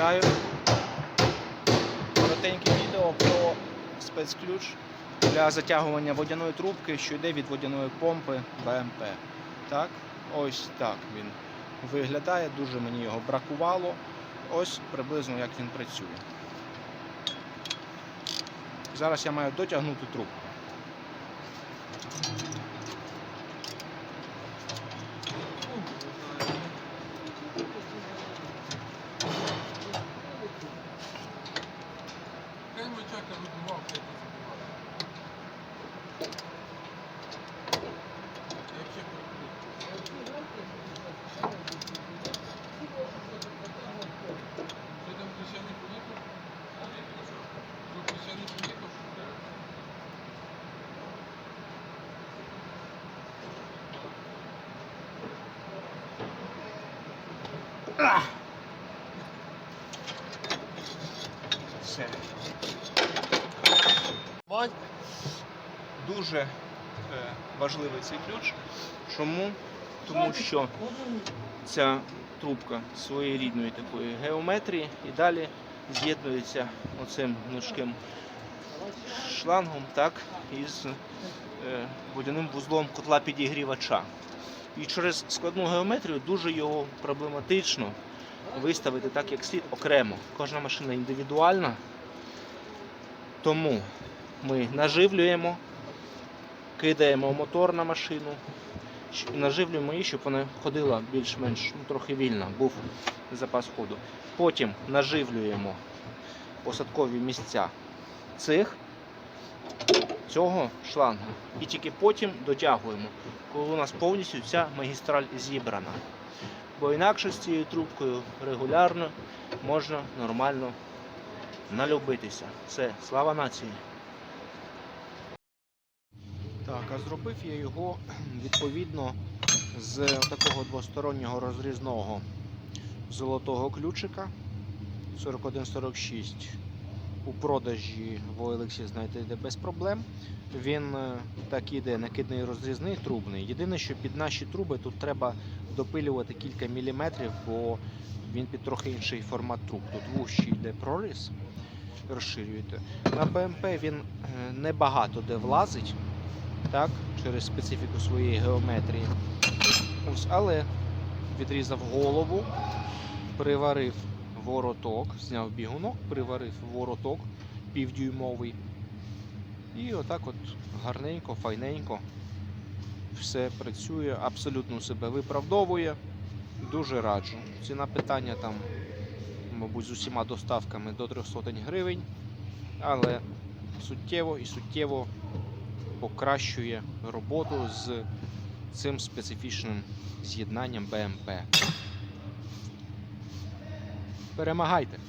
вставляю коротеньке відео про спецключ для затягування водяної трубки, що йде від водяної помпи БМП. Так, ось так він виглядає, дуже мені його бракувало. Ось приблизно як він працює. Зараз я маю дотягнути трубку. Все. Дуже е, важливий цей ключ. Чому? Тому що ця трубка своєрідної такої геометрії і далі з'єднується оцим гнучким шлангом так, із е, водяним вузлом котла підігрівача. І через складну геометрію дуже його проблематично виставити так, як слід окремо. Кожна машина індивідуальна. Тому ми наживлюємо, кидаємо мотор на машину, наживлюємо її, щоб вона ходила більш-менш ну, трохи вільно, був запас ходу. Потім наживлюємо посадкові місця цих цього шланга. І тільки потім дотягуємо, коли у нас повністю ця магістраль зібрана. Бо інакше з цією трубкою регулярно можна нормально налюбитися. Все, слава нації. Так, а зробив я його відповідно з такого двостороннього розрізного золотого ключика 4146. У продажі в OLX знайдете без проблем. Він е, так іде накидний розрізний трубний. Єдине, що під наші труби тут треба допилювати кілька міліметрів, бо він під трохи інший формат труб. Тут вущий йде проріз, розширюєте. На БМП він е, небагато де влазить, так, через специфіку своєї геометрії. Ось, але відрізав голову, приварив вороток, зняв бігунок, приварив вороток півдюймовий. І отак от гарненько, файненько все працює, абсолютно себе виправдовує. Дуже раджу. Ціна питання там, мабуть, з усіма доставками до 300 гривень, але суттєво і суттєво покращує роботу з цим специфічним з'єднанням БМП. Перемагайте!